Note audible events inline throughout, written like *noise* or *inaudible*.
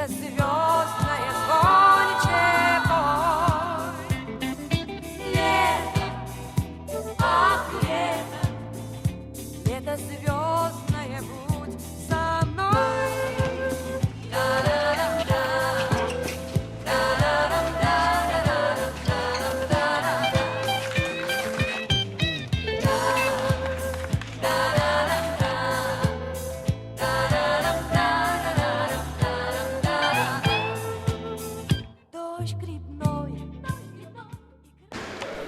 Cause if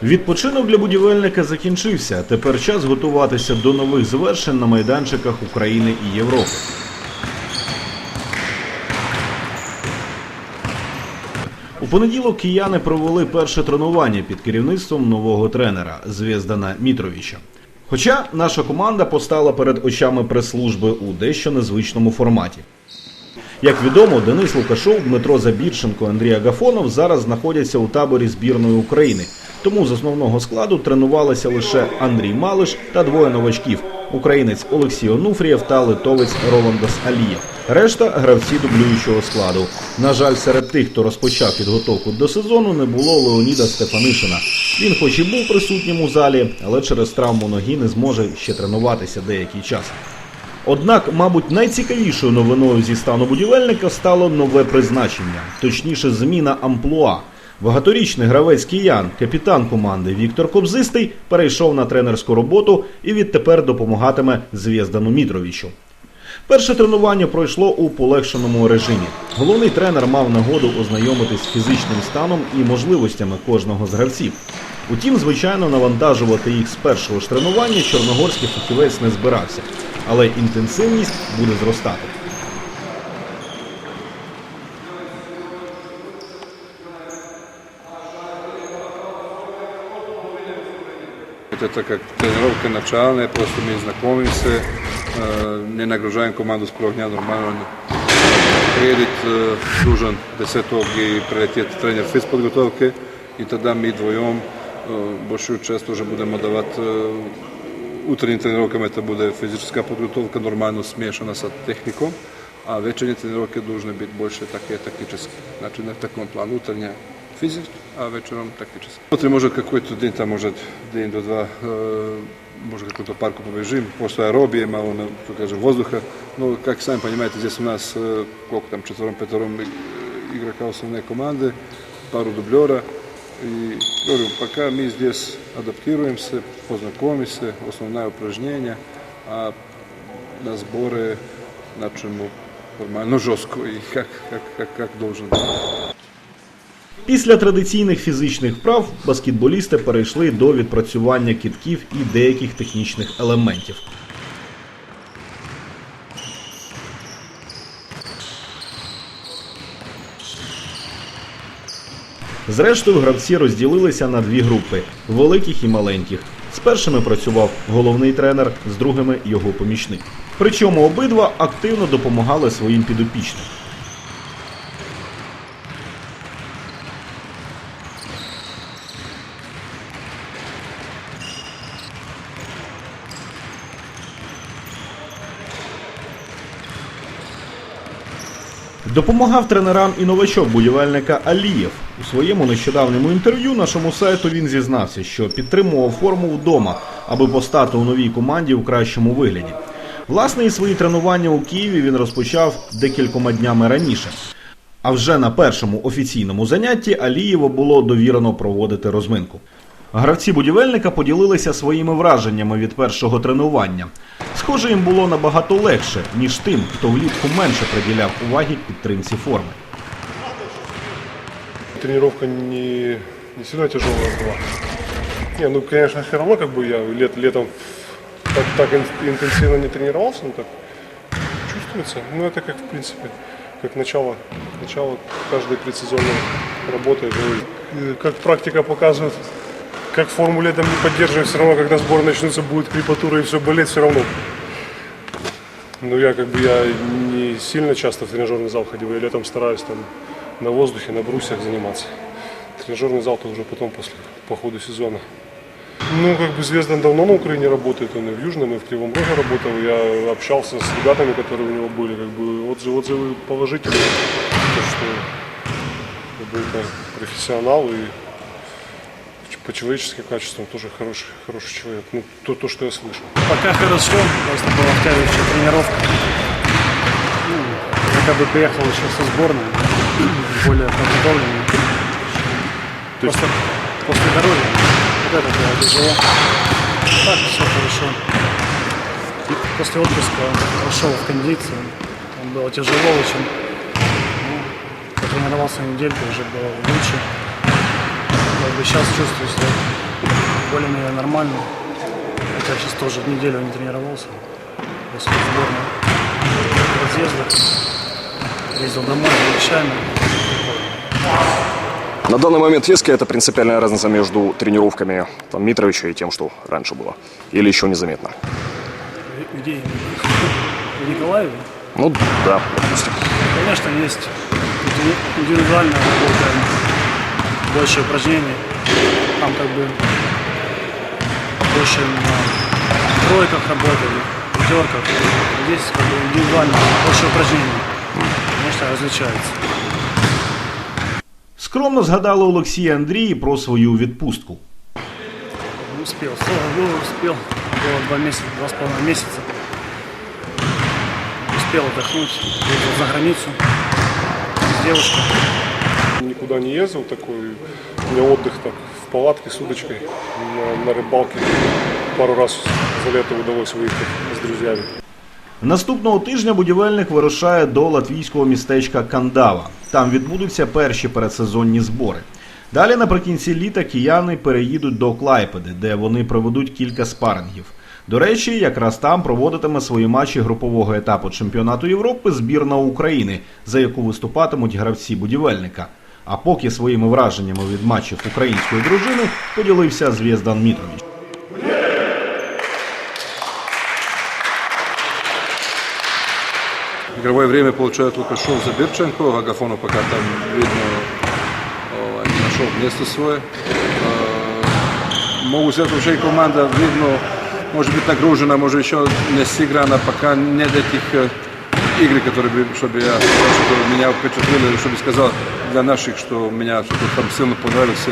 Відпочинок для будівельника закінчився. Тепер час готуватися до нових звершень на майданчиках України і Європи. У понеділок кияни провели перше тренування під керівництвом нового тренера Звєздана Мітровича. Хоча наша команда постала перед очами прес-служби у дещо незвичному форматі. Як відомо, Денис Лукашов, Дмитро Забірченко, Андрій Агафонов зараз знаходяться у таборі збірної України. Тому з основного складу тренувалися лише Андрій Малиш та двоє новачків: українець Олексій Онуфрієв та литовець Роландас Алієв. Решта гравці дублюючого складу. На жаль, серед тих, хто розпочав підготовку до сезону, не було Леоніда Стефанишина. Він, хоч і був присутнім у залі, але через травму ноги не зможе ще тренуватися деякий час. Однак, мабуть, найцікавішою новиною зі стану будівельника стало нове призначення, точніше, зміна амплуа. Багаторічний гравець киян, капітан команди Віктор Кобзистий перейшов на тренерську роботу і відтепер допомагатиме Звєздану Мітровичу. Перше тренування пройшло у полегшеному режимі. Головний тренер мав нагоду ознайомитись з фізичним станом і можливостями кожного з гравців. Утім, звичайно, навантажувати їх з першого ж тренування чорногорський фахівець не збирався, але інтенсивність буде зростати. Вот Это как тренировка начальная, просто мы знакомимся, э, не нагружаем команду с первого дня нормально. Приедет э, нужен 10 и прилетит тренер физподготовки, и тогда мы вдвоем э, большую часть уже будем отдавать э, утренним тренировкам это будет физическая подготовка нормально смешана с техником, а вечерние тренировки должны быть больше такие тактические. Значит, на таком плане утренняя физик, а вечером тактически. Смотрим, может какой-то день, там может день до два, э, может какой-то парку побежим, после аэробии, мало, ну, как скажем, воздуха. Ну, как сами понимаете, здесь у нас, э, сколько там, четвером-пятером э, игрока основной команды, пару дублера. И говорю, пока мы здесь адаптируемся, познакомимся, основное упражнение, а на сборы начнем нормально, жестко и как, как, как, как должен быть. Після традиційних фізичних вправ баскетболісти перейшли до відпрацювання кітків і деяких технічних елементів. Зрештою, гравці розділилися на дві групи великих і маленьких. З першими працював головний тренер, з другими його помічник. Причому обидва активно допомагали своїм підопічним. Допомагав тренерам і новачок будівельника Алієв. У своєму нещодавньому інтерв'ю нашому сайту він зізнався, що підтримував форму вдома, аби постати у новій команді у кращому вигляді. Власне, і свої тренування у Києві він розпочав декількома днями раніше. А вже на першому офіційному занятті Алієву було довірено проводити розминку. Гравці будівельника поділилися своїми враженнями від першого тренування. Схоже, їм було набагато легше, ніж тим, хто влітку менше приділяв уваги підтримці форми. Тренировка не, не сильно тяжелая была. Не, ну, конечно, все равно, как бы я лет, летом так, так ин- интенсивно не тренировался, но так чувствуется. Ну, это как, в принципе, как начало, начало каждой предсезонной работы. Э, Как практика показывает, как форму летом не поддерживаем, все равно, когда сбор начнутся, будет крепатура и все болеть, все равно. Ну, я как бы я не сильно часто в тренажерный зал ходил, я летом стараюсь там на воздухе, на брусьях заниматься. Тренажерный зал-то уже потом, после, по ходу сезона. Ну, как бы Звездан давно на Украине работает, он и в Южном, и в Кривом Роге работал. Я общался с ребятами, которые у него были, как бы отзывы, отзывы положительные. То, что как бы, это профессионал и ч- по человеческим качествам тоже хороший, хороший человек. Ну, то, то, что я слышал. Пока хорошо, просто была втягивающая тренировка. Ну, я как бы приехал еще со сборной, *clears throat* более подготовленный. Просто после дороги, вот это было тяжело. Так, все хорошо. После отпуска вошел в кондицию. Там было тяжело очень. Ну, потренировался недельку, уже было лучше. Как бы сейчас чувствую себя более-менее нормально. Хотя сейчас тоже неделю не тренировался. После сборной разъездах. Ездил домой за вещами. На данный момент есть какая-то принципиальная разница между тренировками там, Митровича и тем, что раньше было? Или еще незаметно? Где именно? В Николаеве? Ну да, допустим. Конечно, есть Инди- индивидуальная работа, больше упражнений. Там как бы больше на тройках работали, пятерках. Здесь как бы индивидуально больше упражнений. Конечно, различается. Скромно згадали Олексій і Андрій про свою відпустку. Не успел. Слава Богу, успел. Было два месяца, два с половиной месяца. Успел отдохнуть, ездил за границу с девушкой. Никуда не ездил такой. У меня отдых так в палатке с удочкой на, на рыбалке. Пару раз за лето удалось выехать с друзьями. Наступного тижня будівельник вирушає до латвійського містечка Кандава. Там відбудуться перші передсезонні збори. Далі наприкінці літа кияни переїдуть до Клайпеди, де вони проведуть кілька спарингів. До речі, якраз там проводитиме свої матчі групового етапу чемпіонату Європи збірна України, за яку виступатимуть гравці будівельника. А поки своїми враженнями від матчів української дружини поділився Звєздан Мітрович. Игровое время получает Лукашов за Берченко, Агафонов пока там, видно, ovaj, не нашел место свое. Э, Могу сказать, вообще команда, видно, может быть нагружена, может еще не сыграна, пока нет этих э, игр, которые бы, чтобы я, чтобы меня впечатлили, чтобы сказал для наших, что меня что-то там сильно понравился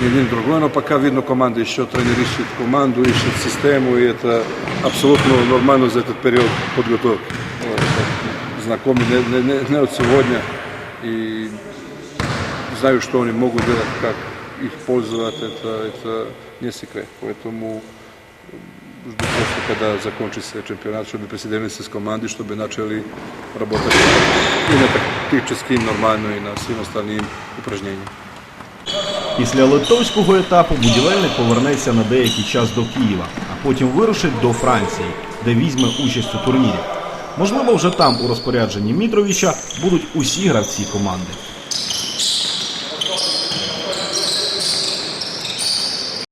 ни один другой, но пока видно команда еще тренер ищет команду, ищет систему, и это абсолютно нормально за этот период подготовки. Вот, так, Знакомы не, не, не, не от сегодня, и знаю, что они могут делать, как их пользовать, это, это не секрет. Поэтому жду просто, когда закончится чемпионат, чтобы присоединились с командой, чтобы начали работать и на тактически нормально, и на всем остальным упражнениям. Після литовського етапу будівельник повернеться на деякий час до Києва, а потім вирушить до Франції, де візьме участь у турнірі. Можливо, вже там у розпорядженні Мітровича будуть усі гравці команди.